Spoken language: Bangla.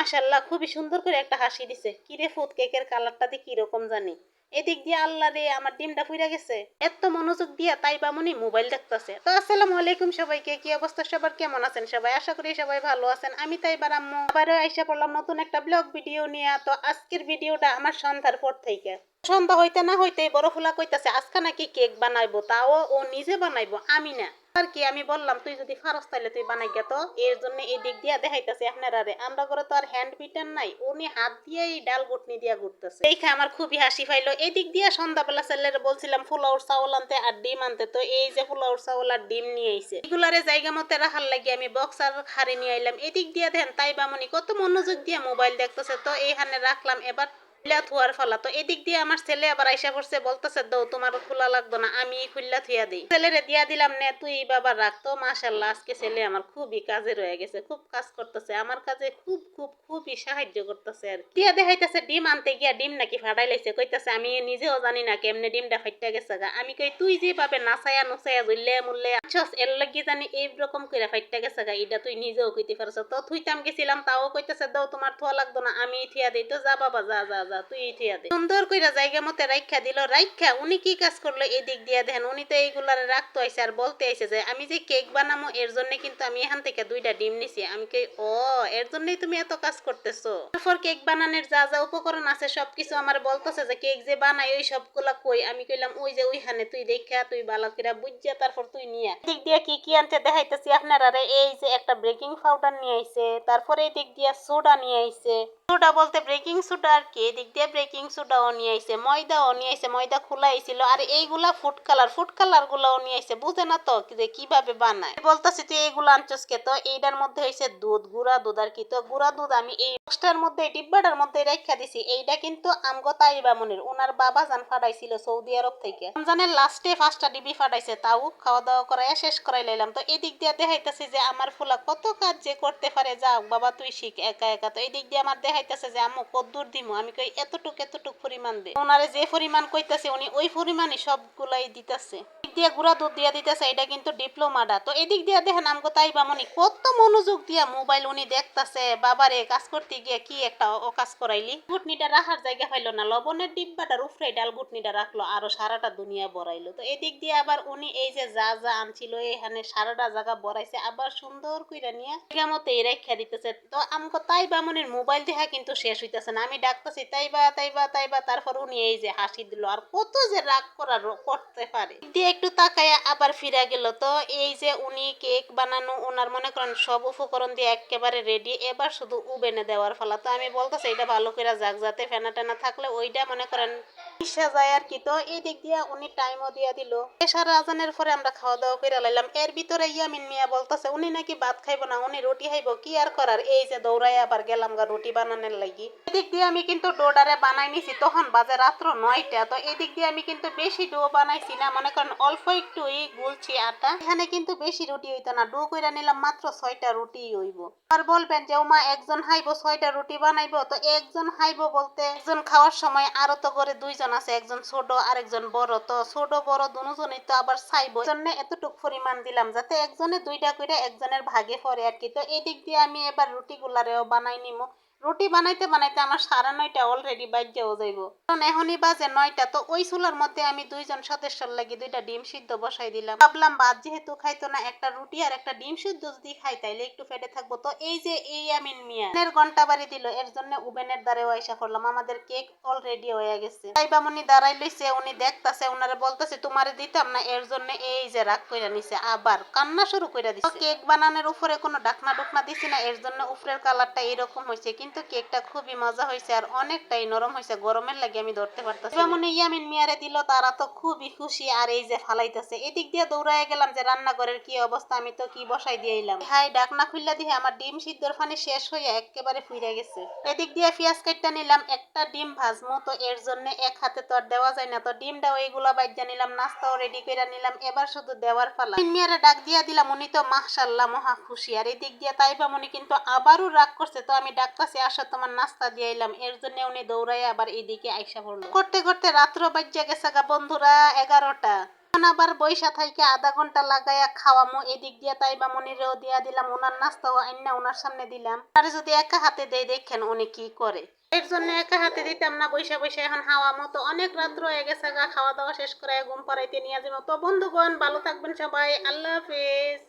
মাশাল্লাহ খুবই সুন্দর করে একটা হাসি দিছে। কিরে ফুট কেকের দিয়ে কীরকম জানি। এদিক দিয়ে আল্লাহ রে, আমার ডিমটা ফুইরা গেছে। এত মনোযোগ দিয়া তাই বামুনি মোবাইল দেখতেছে। তো আসসালামু আলাইকুম সবাইকে, কি অবস্থা সবার? কেমন আছেন সবাই? আশা করি সবাই ভালো আছেন। আমি তাই বার আম্মু। আবারও আইসা পড়লাম নতুন একটা ব্লগ ভিডিও নিয়ে। তো আজকের ভিডিওটা আমার সন্ধ্যার পর থেকে। সন্ধ্যা হইতে না হইতে বড় ফুলা কইতাছে, আজকে নাকি কেক বানাইবো? তাও ও নিজে বানাইবো, আমি না। আর কি আমি বললাম, তুই যদি ফারস তাইলে তুই বানাই গে তো। এর জন্য এই দিক দিয়া দেখাইতেছে আপনারা রে আমরা করে তো আর হ্যান্ড বিটার নাই, উনি হাত দিয়ে এই ডাল গুটনি দিয়া ঘুরতেছে। দেখে আমার খুবই হাসি পাইলো। এই দিক দিয়া সন্ধ্যাবেলা ছেলের বলছিলাম ফুলাউর চাউল আনতে আর ডিম আনতে। তো এই যে ফুলাউর চাউল আর ডিম নিয়ে আইছে। এগুলারে জায়গা মতে রাখার লাগে আমি বক্স আর হাড়ি নিয়ে আইলাম। এদিক দিয়া দেন, তাই বামনি কত মনোযোগ দিয়া মোবাইল দেখতেছে। তো এইখানে রাখলাম। এবার খুল্লা থুয়ার ফলা। তো এদিক দিয়ে আমার ছেলে আবার আইসা পড়ছে, বলতেছে দৌ তোমার খোলা লাগতো না আমি খুল্লা থুয়া দিই। ছেলেরে দিয়া দিলাম, নে, তুই বাবা রাখতো মাশাল্লাহ আজকে ছেলে আমার খুবই কাজে রয়ে গেছে, খুব কাজ করতেছে, আমার কাজে খুব খুব, খুবই সাহায্য করতেছে আর দিয়া দেখাইতেছে, ডিম আনতে গিয়া ডিম নাকি ফাটাই লাইছে? কইতাছে, আমি নিজেও জানি না কেমনে ডিমটা ফাইটা গেছে গা। আমি কই, তুই যে যেভাবে নাচায়া, নুচায়া জুললে মুললে আচ্ছস এর লাগি জানি এই রকম কইরা ফাইটা গেছে গা এটা তুই নিজেও কইতে পারছ। তো থুইতাম গেছিলাম, তাও কইতাছে, দাও, তোমার থোয়া লাগতো না আমি থিয়া দিই। তো যা বাবা যা যা। যা, তুই থিয়া দে। সুন্দর কইরা জায়গা মতে রাইখা দিল, রাইখা উনি কি কাজ করল এই দিক দিয়া দেখেন, উনি তো এইগুলারে রাখতো আইসে আর বলতে আইসে যে, আমি যে কেক বানামো, এর জন্য কিন্তু আমি এখান থেকে দুইটা ডিম নিছি। আমি কই, ও, এর জন্যই তুমি এত কাজ করতেছো? তারপর কেক বানানোর যা যা উপকরণ আছে, সবকিছু আমার বলতেছে যে, কেক যে বানাই, ওই সবগুলা কই? আমি কইলাম, ওই যে ওইখানে, তুই দেখা তুই বালা করে বুঝছা তারপর তুই নিয়ে। দিক দিয়ে কি কি আনতে দেখাইতেছি আপনারা রে এই যে একটা বেকিং পাউডার নিয়ে আইছে, তারপরে এই দিক দিয়ে সোডা নিয়ে আইছে। সোডা বলতে বেকিং সোডা আর কি এদিক দিয়ে বেকিং সোডাও নিয়ে আইছে ময়দাও নিয়ে আইছে, ময়দা খোলা আইছিল আর এইগুলা ফুড কালার ফুড কালার গুলাও নিয়ে আইছে, বুঝে না তো যে কীভাবে বানায়। বলতেছি, তুই এইগুলো আনছস কে? তো এইটার মধ্যে হইছে দুধ, গুঁড়া দুধ আর কি। তো গুঁড়া দুধ আমি এই বক্সটার মধ্যে ডিব্বাটার মধ্যে রেখা দিছি। এইটা কিন্তু আমগো তাইবা মনির ওনার বাবা জান ফাটাইছিল সৌদি আরব থেকে। রমজানের লাস্টে পাঁচটা ডিবি ফাটাইছে তাও খাওয়া দাওয়া করাই শেষ করাই লাইলাম। তো এদিক দিয়ে দেখাইতেছি যে আমার ফুলা কত কাজ যে করতে পারে, যাক বাবা তুই শিখ, একা একা। তো এই দিক দিয়ে আমার দেখাইতেছে যে আমু কদ্দুর দিমু। আমি কই এতটুক এতটুক পরিমাণ দে। ওনারে যে পরিমাণ কইতাছে উনি ওই পরিমাণই সবগুলাই দিতেছে। দিয়ে গুঁড়া দুধ দিয়া দিতেছে, এটা কিন্তু ডিপ্লোমাটা। তো এদিক দিয়ে দেখেন আমগো তাই বামনি কত মনোযোগ দিয়া মোবাইল উনি দেখতাছে, বাবারে, কাজ করতে গিয়ে কি একটা ও কাজ করাইলি? গুটনিটা রাখার জায়গা পাইলো না, লবণের ডিব্বাটার উফরে ডাল গুটনিটা রাখল, আরও সারাটা দুনিয়া বড়াইলো। তো এদিক দিয়ে আবার উনি এই যে যা যা আনছিল, এখানে সারাটা জায়গা বড়াইছে, আবার সুন্দর কইরা নিয়ে মতো এই রেখা দিতেছে। তো আমগো তাই বামনির মোবাইল দেখা কিন্তু শেষ হইতেছে না, আমি ডাকতেছি, তাইবা তাইবা তাইবা, তারপর উনি এই যে হাসি দিল, আর কত যে রাগ করার করতে পারে। দিয়ে একটু তাকায়া আবার ফিরে গেল। তো এই যে উনি কেক বানানো, ওনার মনে করেন সব উপকরণ দিয়ে একেবারে রেডি এবার শুধু উবেনে দেওয়ার ফলা। তো আমি বলতেছি এটা ভালো করে যাক, যাতে ফেনা টেনা থাকলে ওইটা মনে করেন মিশা যায় আর কি। তো এই দিক দিয়ে উনি টাইমও দিয়া দিল। এসার আজানের পরে আমরা খাওয়া দাওয়া করে লাইলাম। এর ভিতরে ইয়ামিন মিয়া বলতেছে, উনি নাকি ভাত খাইবো না, উনি রুটি খাইব, কি আর করার? এই যে দৌড়াই আবার গেলাম গা রুটি বানানোর লাগি। এদিক দিয়ে আমি কিন্তু ডোডারে বানাই নিছি, তখন বাজে রাত্র নয়টা। তো এদিক দিয়ে আমি কিন্তু বেশি ডো বানাইছি না, মনে করেন অল্প একটু এই গুলছি আটা। এখানে কিন্তু বেশি রুটি হইতো না। ডো কইরা নিলাম মাত্র ছয়টা রুটি হইব। আর বলবেন যে ওমা একজন হাইবো ছয়টা রুটি বানাইবো? তো একজন হাইবো বলতে, একজন খাওয়ার সময় আরও তো করে দুইজন আছে। একজন ছোট আর একজন বড়। তো ছোট, বড় দুজনই তো আবার চাইব। জন্য এতটুক পরিমাণ দিলাম যাতে একজনে দুইটা করে একজনের ভাগে পড়ে আর কি। তো এই দিক দিয়ে আমি এবার রুটি গুলারেও বানাই নিমো। রুটি বানাইতে বানাইতে আমার সাড়ে নয়টা অলরেডি বাজ্যও যাইব। কারণ এখনই বাজে নয়টা, তো ওই চুলার মধ্যে আমি দুইজন সদস্যর লাগি দুইটা ডিম সিদ্ধ বসাই দিলাম। ভাবলাম ভাত যেহেতু খাইতো না, একটা রুটি আর একটা ডিম সিদ্ধ যদি খাই, তাইলে একটু ফেটে থাকব। তো এই যে এই আমিন মিয়া, এর ঘণ্টা বাড়ি দিল, এর জন্য উবেনের দ্বারে আইসা করলাম। আমাদের কেক অলরেডি হয়ে গেছে। তাই বামুনি দাঁড়াই লইছে, উনি দেখতাছে, উনারে বলতেছে, তোমারে দিতাম না, এর জন্য এই যে রাগ কইরা নিছে। আবার কান্না শুরু কইরা দিছে। কেক বানানোর উপরে কোনো ডাকনা ডুকনা দিছি না, এর জন্য উপরের কালারটা এরকম হয়েছে কিন্তু কেকটা খুবই মজা হয়েছে আর অনেকটাই নরম হয়েছে। গরমের লাগে আমি ধরতে পারতেছি যেমন ইয়ামিন মিয়ারে দিল, তারা তো খুবই খুশি আর এই যে ফালাইতেছে। এদিক দিয়ে দৌড়ায় গেলাম যে রান্নাঘরের কি অবস্থা, আমি তো কি বসাই দিয়ে এলাম হাই, ডাকনা খুললা দিয়ে আমার ডিম সিদ্ধর পানি শেষ হয়ে একেবারে ফুইরা গেছে। এদিক দিয়ে পেঁয়াজ কাটটা নিলাম, একটা ডিম ভাজমু তো এর জন্য এক হাতে তো আর দেওয়া যায় না। তো ডিমটা ওইগুলা বাইজা নিলাম, নাস্তাও রেডি করে নিলাম, এবার শুধু দেওয়ার পালা মিয়ারে ডাক দিয়া দিলাম, উনি তো মাশাল্লাহ মহা খুশি। আর এদিক দিয়ে তাইবা মনি কিন্তু আবারও রাগ করছে, তো আমি ডাকতাছি আসো তোমার নাস্তা দিয়ে এলাম। এর জন্য উনি দৌড়াই আবার এইদিকে আইসা পড়ল। করতে করতে রাত্র বাজ্যা গেছে গা বন্ধুরা, এগারোটা। আবার বৈশা থাইকে আধা ঘণ্টা লাগাইয়া খাওয়ামো, এদিক দিয়া তাই বা মনিরেও দিয়া দিলাম ওনার নাস্তাও আইনা ওনার সামনে দিলাম। আর যদি একা হাতে দেয়, দেখেন উনি কি করে। এর জন্য একা হাতে দিতাম না বৈশা বৈশা এখন হাওয়া মতো অনেক রাত্র হয়ে গেছে গা, খাওয়া দাওয়া শেষ করে ঘুম পাড়াইতে নিয়ে যাব তো বন্ধুগণ, ভালো থাকবেন সবাই, আল্লাহ হাফেজ।